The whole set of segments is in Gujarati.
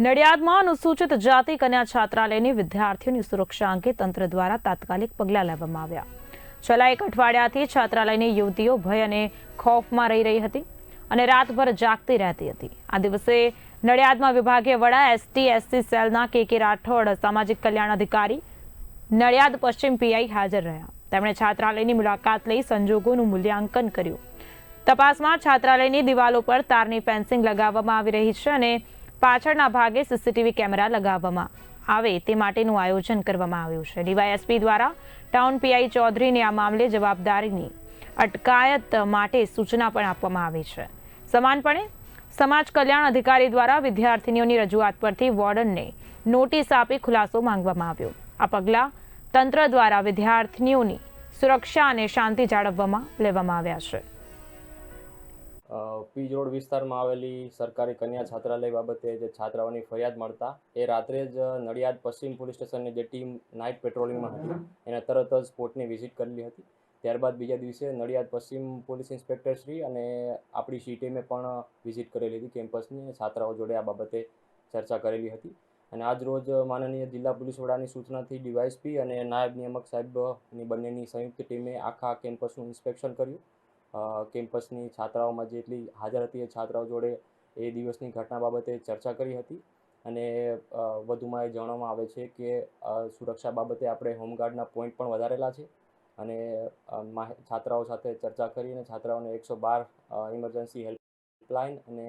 નડિયાદમાં અનુસૂચિત જાતિ કન્યા છાત્રાલયની વિદ્યાર્થીઓની સુરક્ષા અંગે તંત્ર દ્વારા તાત્કાલિક પગલાં લેવામાં આવ્યા. છેલ્લા એક અઠવાડિયાથી છાત્રાલયની યુવતીઓ ભય અને ખોફમાં રહી રહી હતી અને રાતભર જાગતી રહેતી હતી. આ દિવસે નડિયાદમાં વિભાગીય વડા એસટી, એસસી સેલના કે કે રાઠોડ સામાજિક કલ્યાણ અધિકારી નડિયાદ પશ્ચિમ પીઆઈ હાજર રહ્યા. તેમણે છાત્રાલયની મુલાકાત લઈ સંજોગોનું મૂલ્યાંકન કર્યું. તપાસમાં છાત્રાલયની દિવાલો પર તારની ફેન્સિંગ લગાવવામાં આવી રહી છે અને પાછળના ભાગે સીસીટીવી કેમેરા લગાવવામાં આવે તે માટેનું આયોજન કરવામાં આવ્યું છે. ડીવાયએસપી દ્વારા ટાઉન પીઆઈ ચૌધરીને આ મામલે જવાબદારીની અટકાયત માટે સૂચના પણ આપવામાં આવી છે. સમાનપણે સમાજ કલ્યાણ અધિકારી દ્વારા વિદ્યાર્થીનીઓની રજૂઆત પરથી વોર્ડનને નોટિસ આપી ખુલાસો માંગવામાં આવ્યો. આ પગલાં તંત્ર દ્વારા વિદ્યાર્થીનીઓની સુરક્ષા અને શાંતિ જાળવવામાં લેવામાં આવ્યા છે. પીજ રોડ વિસ્તારમાં આવેલી સરકારી કન્યા છાત્રાલય બાબતે જે છાત્રાઓની ફરિયાદ મળતા, એ રાત્રે જ નડિયાદ પશ્ચિમ પોલીસ સ્ટેશનની જે ટીમ નાઇટ પેટ્રોલિંગમાં હતી, એને તરત જ સ્પોટની વિઝિટ કરેલી હતી. ત્યારબાદ બીજા દિવસે નડિયાદ પશ્ચિમ પોલીસ ઇન્સ્પેક્ટર શ્રી અને આપણી સી ટીમે પણ વિઝિટ કરેલી હતી કેમ્પસની છાત્રાઓ જોડે આ બાબતે ચર્ચા કરેલી હતી. અને આજ રોજ માનનીય જિલ્લા પોલીસ વડાની સૂચનાથી ડીવાયસપી અને નાયબ નિયામક સાહેબની બંનેની સંયુક્ત ટીમે આખા કેમ્પસનું ઇન્સ્પેક્શન કર્યું. કેમ્પસની છાત્રાઓમાં જેટલી હાજર હતી એ છાત્રાઓ જોડે એ દિવસની ઘટના બાબતે ચર્ચા કરી હતી. અને વધુમાં એ જણાવવામાં આવે છે કે સુરક્ષા બાબતે આપણે હોમગાર્ડના પોઈન્ટ પણ વધારેલા છે. અને છાત્રાઓ સાથે ચર્ચા કરીને છાત્રાઓને એકસો બાર ઇમરજન્સી હેલ્પલાઇન અને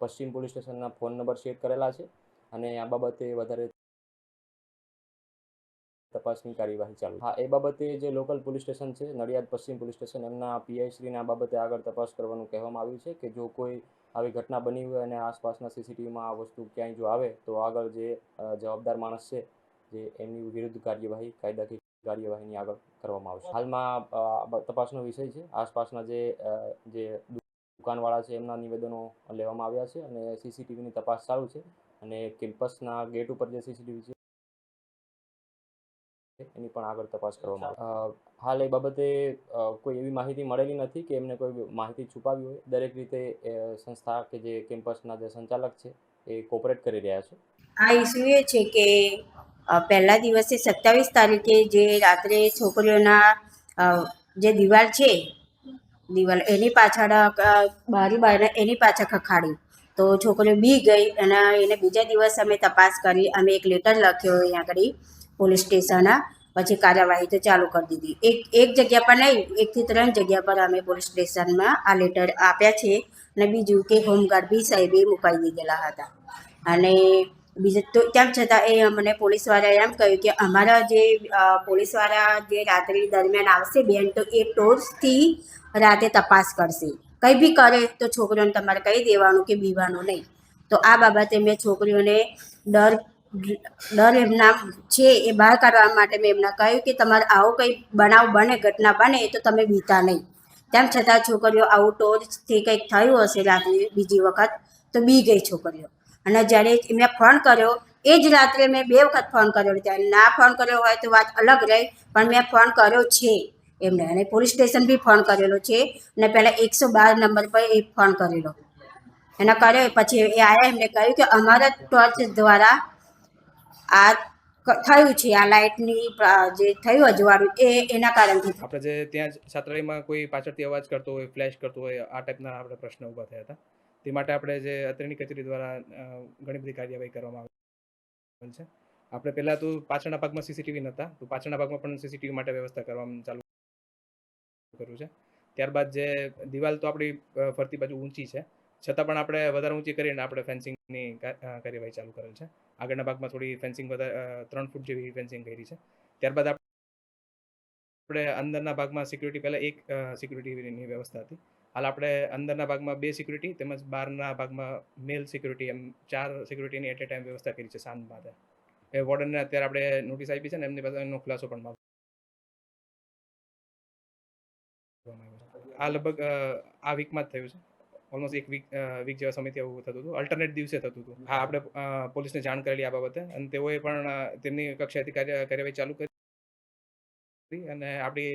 પશ્ચિમ પોલીસ સ્ટેશનના ફોન નંબર શેર કરેલા છે. અને આ બાબતે વધારે તપાસની કાર્યવાહી ચાલુ હા, એ બાબતે જે લોકલ પોલીસ સ્ટેશન છે, નડિયાદ પશ્ચિમ પોલીસ સ્ટેશન, એમના પીઆઈશ્રીના બાબતે આગળ તપાસ કરવાનું કહેવામાં આવ્યું છે કે જો કોઈ આવી ઘટના બની હોય અને આસપાસના સીસીટીવીમાં આ વસ્તુ ક્યાંય જો આવે, તો આગળ જે જવાબદાર માણસ છે, જે એમની વિરુદ્ધ કાર્યવાહી, કાયદાકીય કાર્યવાહીની આગળ કરવામાં આવશે. હાલમાં તપાસનો વિષય છે. આસપાસના જે જે દુકાનવાળા છે, એમના નિવેદનો લેવામાં આવ્યા છે અને સીસીટીવીની તપાસ ચાલુ છે અને કેમ્પસના ગેટ ઉપર જે સીસીટીવી છે એની પણ આગળ તપાસ કરવામાં આવે. હાલ એ બાબતે કોઈ એવી માહિતી મળેલી નથી કે એમને કોઈ માહિતી છુપાવી હોય. દરેક રીતે સંસ્થા કે જે કેમ્પસના જે સંચાલક છે, એ કોપરેટ કરી રહ્યા છે. આ ઇસ્યુ એ છે કે પહેલા દિવસે સત્તાવીસ તારીખે જે રાત્રે છોકરીઓના જે દિવાલ છે, દિવાલ એની પાછળ બારી બાર, એની પાછળ ખખાડી તો છોકરીઓ બી ગઈ અને એને બીજા દિવસ અમે તપાસ કરી અમે એક લેટર લખ્યો અહીંયા આગળ પોલીસ સ્ટેશન પછી કાર્યવાહી તો ચાલુ કરી દીધી. એક એક જગ્યા પર નહીં એકથી ત્રણ જગ્યા પર અમે પોલીસ સ્ટેશનમાં આ લેટર આપ્યા છે અને બીજું કે હોમગાર્ડ બી સાહેબે મુકાઈ દીધેલા હતા. અને બીજું તો તેમ છતાં એ અમને પોલીસવાળાએ એમ કહ્યું કે અમારા જે પોલીસવાળા જે રાત્રિ દરમિયાન આવશે બેન તો એ ટોર્ચથી રાતે તપાસ કરશે. કંઈ બી કરે તો છોકરીઓને તમારે કહી દેવાનું કે બીવાનું નહીં. તો આ બાબતે મેં છોકરીઓને ડર ડર એમના છે એ બહાર કાઢવા માટે મેં એમને કહ્યું કે તમારે આવો કંઈ બનાવ બને, ઘટના બને તો તમે બીતા નહીં. તેમ છતાં છોકરીઓ આવું ટોચથી કંઈક થયું હશે રાત્રે બીજી વખત, તો બી ગઈ છોકરીઓ. અને જ્યારે મેં ફોન કર્યો, એ જ રાત્રે મેં બે વખત ફોન કર્યો. ત્યારે ના ફોન કર્યો હોય તો વાત અલગ રહી, પણ મેં ફોન કર્યો છે. એમને અને પોલીસ સ્ટેશન બી ફોન કરેલો છે. અને પહેલાં એકસો બાર નંબર પર એ ફોન કરેલો. એના કર્યો પછી એ આવ્યા એમને કહ્યું કે અમારા ટોર્ચ દ્વારા આ થયું છે, આ લાઇટની જે થયું અજવાળું, એ એના કારણથી આપણે જે ત્યાં છાત્રાલયમાં કોઈ પાછળથી અવાજ કરતો હોય, ફ્લેશ કરતો હોય, આ ટાઈપના આપણે પ્રશ્ન ઊભા થયા હતા. તે માટે આપણે જે અત્રેની કચેરી દ્વારા ઘણી બધી કાર્યવાહી કરવામાં આવેલ છે. આપણે પહેલાં તો પાછળના ભાગમાં સીસીટીવી નહોતા. તો પાછળના ભાગમાં પણ સીસીટીવી માટે વ્યવસ્થા કરવામાં ચાલુ કર્યું છે. ત્યારબાદ જે દિવાલ તો આપણી ફરતી બાજુ ઊંચી છે. છતાં પણ આપણે વધારે ઊંચી કરીને આપણે ફેન્સિંગની કાર્યવાહી ચાલુ કરેલ છે. આગળના ભાગમાં થોડી ફેન્સિંગ વધારે ત્રણ ફૂટ જેવી ફેન્સિંગ કરી છે. ત્યારબાદ આપણે અંદરના ભાગમાં સિક્યુરિટી પહેલાં એક સિક્યુરિટીની વ્યવસ્થા હતી. હાલ આપણે અંદરના ભાગમાં બે સિક્યુરિટી તેમજ બહારના ભાગમાં મેલ સિક્યુરિટી એમ ચાર સિક્યુરિટીની એટ એ ટાઈમ વ્યવસ્થા કરી છે સાંજ બાદ એ વોર્ડનને અત્યારે આપણે નોટિસ આપી છે ને એમની પાસે એનો ખુલાસો પણ માંગવામાં આવ્યું છે આ લગભગ આ વીકમાં જ થયું છે. ઓલમોસ્ટ એક વીક વીક જેવા સમયથી આવું થતું હતું. અલ્ટરનેટ દિવસે થતું હતું. હા, આપણે પોલીસને જાણ કરેલી આ બાબતે. અને તેઓએ પણ તેમની કક્ષાએથી કાર્ય, કાર્યવાહી ચાલુ કરી. અને આપણી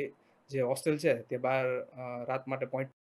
જે હોસ્ટેલ છે, તે બહાર રાત માટે પોઈન્ટ